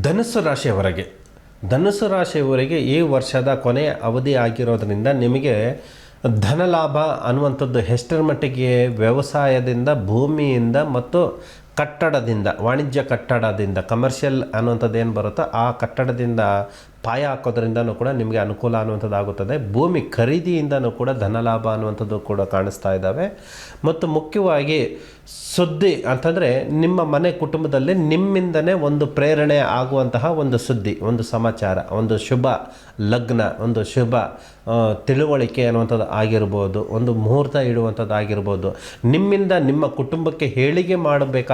ಧನುಸ್ಸು ರಾಶಿಯವರೆಗೆ. ಧನುಸ್ಸು ರಾಶಿಯವರೆಗೆ ಈ ವರ್ಷದ ಕೊನೆಯ ಅವಧಿ ಆಗಿರೋದರಿಂದ ನಿಮಗೆ ಧನಲಾಭ ಅನ್ನುವಂಥದ್ದು ಎಷ್ಟರ ಮಟ್ಟಿಗೆ ವ್ಯವಸಾಯದಿಂದ, ಭೂಮಿಯಿಂದ ಮತ್ತು ಕಟ್ಟಡದಿಂದ, ವಾಣಿಜ್ಯ ಕಟ್ಟಡದಿಂದ ಕಮರ್ಷಿಯಲ್ ಅನ್ನುವಂಥದ್ದು ಏನು ಬರುತ್ತೋ ಆ ಕಟ್ಟಡದಿಂದ ಪಾಯ ಹಾಕೋದ್ರಿಂದನೂ ಕೂಡ ನಿಮಗೆ ಅನುಕೂಲ ಅನ್ನುವಂಥದ್ದು ಆಗುತ್ತದೆ ಭೂಮಿ ಖರೀದಿಯಿಂದನೂ ಕೂಡ ಧನಲಾಭ ಅನ್ನುವಂಥದ್ದು ಕೂಡ ಕಾಣಿಸ್ತಾ ಇದ್ದಾವೆ. ಮತ್ತು ಮುಖ್ಯವಾಗಿ ಸುದ್ದಿ ಅಂತಂದರೆ ನಿಮ್ಮ ಮನೆ ಕುಟುಂಬದಲ್ಲಿ ನಿಮ್ಮಿಂದನೇ ಒಂದು ಪ್ರೇರಣೆ ಆಗುವಂತಹ ಒಂದು ಸುದ್ದಿ, ಒಂದು ಸಮಾಚಾರ, ಒಂದು ಶುಭ ಲಗ್ನ, ಒಂದು ಶುಭ ತಿಳುವಳಿಕೆ ಅನ್ನುವಂಥದ್ದು ಆಗಿರ್ಬೋದು, ಒಂದು ಮುಹೂರ್ತ ಇಡುವಂಥದ್ದು ಆಗಿರ್ಬೋದು ನಿಮ್ಮಿಂದ ನಿಮ್ಮ ಕುಟುಂಬಕ್ಕೆ ಹೇಳಿಕೆ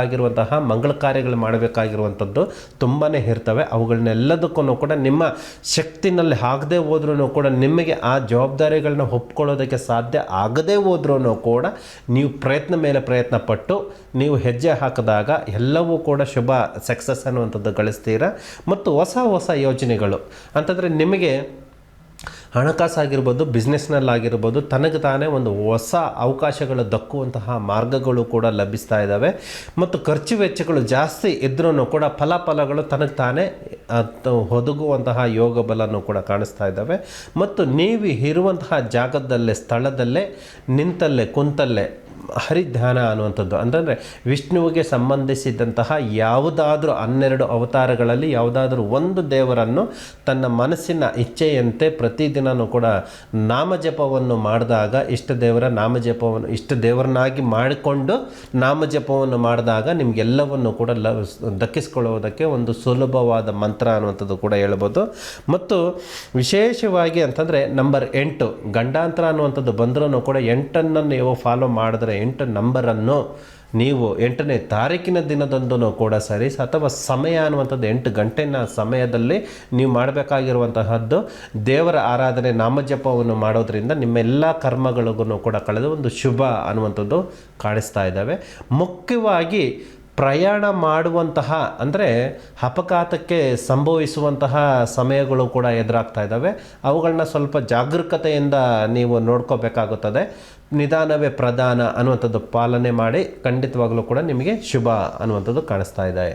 ಮಾಡಬೇಕಾಗಿರುವಂತಹ ಮಂಗಳ ಕಾರ್ಯಗಳು ಮಾಡಬೇಕಾಗಿರುವಂಥದ್ದು ತುಂಬಾ ಇರ್ತವೆ. ಅವುಗಳನ್ನೆಲ್ಲದಕ್ಕೂ ಕೂಡ ನಿಮ್ಮ ಶಕ್ತಿನಲ್ಲಿ ಆಗದೆ ಹೋದ್ರೂ ಕೂಡ ನಿಮಗೆ ಆ ಜವಾಬ್ದಾರಿಗಳನ್ನ ಒಪ್ಕೊಳ್ಳೋದಕ್ಕೆ ಸಾಧ್ಯ ಆಗದೇ ಹೋದ್ರೂ ಕೂಡ ನೀವು ಪ್ರಯತ್ನ ಮೇಲೆ ಪ್ರಯತ್ನ ಪಟ್ಟು ನೀವು ಹೆಜ್ಜೆ ಹಾಕಿದಾಗ ಎಲ್ಲವೂ ಕೂಡ ಶುಭ, ಸಕ್ಸಸ್ ಅನ್ನುವಂಥದ್ದು ಗಳಿಸ್ತೀರ? ಮತ್ತು ಹೊಸ ಹೊಸ ಯೋಜನೆಗಳು ಅಂತಂದರೆ ನಿಮಗೆ ಹಣಕಾಸಾಗಿರ್ಬೋದು ಬಿಸ್ನೆಸ್ನಲ್ಲಾಗಿರ್ಬೋದು ತನಗೆ ತಾನೇ ಒಂದು ಹೊಸ ಅವಕಾಶಗಳು ದಕ್ಕುವಂತಹ ಮಾರ್ಗಗಳು ಕೂಡ ಲಭಿಸ್ತಾ ಇದ್ದಾವೆ ಮತ್ತು ಖರ್ಚು ವೆಚ್ಚಗಳು ಜಾಸ್ತಿ ಇದ್ರೂ ಕೂಡ ಫಲಫಲಗಳು ತನಗೆ ತಾನೇ ಒದಗುವಂತಹ ಯೋಗ ಬಲನೂ ಕೂಡ ಕಾಣಿಸ್ತಾ ಇದ್ದಾವೆ ಮತ್ತು ನೀವು ಇರುವಂತಹ ಜಾಗದಲ್ಲೇ, ಸ್ಥಳದಲ್ಲೇ, ನಿಂತಲ್ಲೇ, ಕುಂತಲ್ಲೇ ಹರಿಧ್ಯಾನ ಅನ್ನುವಂಥದ್ದು. ಅಂತಂದರೆ ವಿಷ್ಣುವಿಗೆ ಸಂಬಂಧಿಸಿದಂತಹ ಯಾವುದಾದ್ರೂ ಹನ್ನೆರಡು ಅವತಾರಗಳಲ್ಲಿ ಯಾವುದಾದ್ರೂ ಒಂದು ದೇವರನ್ನು ತನ್ನ ಮನಸ್ಸಿನ ಇಚ್ಛೆಯಂತೆ ಪ್ರತಿದಿನವೂ ಕೂಡ ನಾಮಜಪವನ್ನು ಮಾಡಿದಾಗ, ಇಷ್ಟ ದೇವರ ನಾಮಜಪವನ್ನು, ಇಷ್ಟ ದೇವರನ್ನಾಗಿ ಮಾಡಿಕೊಂಡು ನಾಮಜಪವನ್ನು ಮಾಡಿದಾಗ ನಿಮಗೆಲ್ಲವನ್ನು ಕೂಡ ಲ, ದಕ್ಕಿಸ್ಕೊಳ್ಳುವುದಕ್ಕೆ ಒಂದು ಸುಲಭವಾದ ಮಂತ್ರ ಅನ್ನುವಂಥದ್ದು ಕೂಡ ಹೇಳ್ಬೋದು. ಮತ್ತು ವಿಶೇಷವಾಗಿ ಅಂತಂದರೆ ನಂಬರ್ ಎಂಟು, ಗಂಡಾಂತರ ಅನ್ನುವಂಥದ್ದು ಬಂದ್ರೂ ಕೂಡ ಎಂಟನ್ನು ನೀವು ಫಾಲೋ ಮಾಡಿದ್ರೆ ಎಂಟು ನಂಬರನ್ನು ನೀವು ಎಂಟನೇ ತಾರೀಕಿನ ದಿನದಂದು ಕೂಡ ಸರಿ ಅಥವಾ ಸಮಯ ಅನ್ನುವಂಥದ್ದು ಎಂಟು ಗಂಟೆನ ಸಮಯದಲ್ಲಿ ನೀವು ಮಾಡಬೇಕಾಗಿರುವಂತಹದ್ದು. ದೇವರ ಆರಾಧನೆ ನಾಮಜಪವನ್ನು ಮಾಡೋದರಿಂದ ನಿಮ್ಮೆಲ್ಲ ಕರ್ಮಗಳಿಗೂ ಕೂಡ ಕಳೆದು ಒಂದು ಶುಭ ಅನ್ನುವಂಥದ್ದು ಕಾಣಿಸ್ತಾ ಇದ್ದಾವೆ. ಮುಖ್ಯವಾಗಿ ಪ್ರಯಾಣ ಮಾಡುವಂತಹ, ಅಂದರೆ ಅಪಘಾತಕ್ಕೆ ಸಂಭವಿಸುವಂತಹ ಸಮಯಗಳು ಕೂಡ ಎದುರಾಗ್ತಾ ಇದ್ದಾವೆ. ಅವುಗಳನ್ನ ಸ್ವಲ್ಪ ಜಾಗರೂಕತೆಯಿಂದ ನೀವು ನೋಡ್ಕೋಬೇಕಾಗುತ್ತದೆ. ನಿಧಾನವೇ ಪ್ರಧಾನ ಅನ್ನುವಂಥದ್ದು ಪಾಲನೆ ಮಾಡಿ ಖಂಡಿತವಾಗಲೂ ಕೂಡ ನಿಮಗೆ ಶುಭ ಅನ್ನುವಂಥದ್ದು ಕಾಣಿಸ್ತಾ ಇದೆ.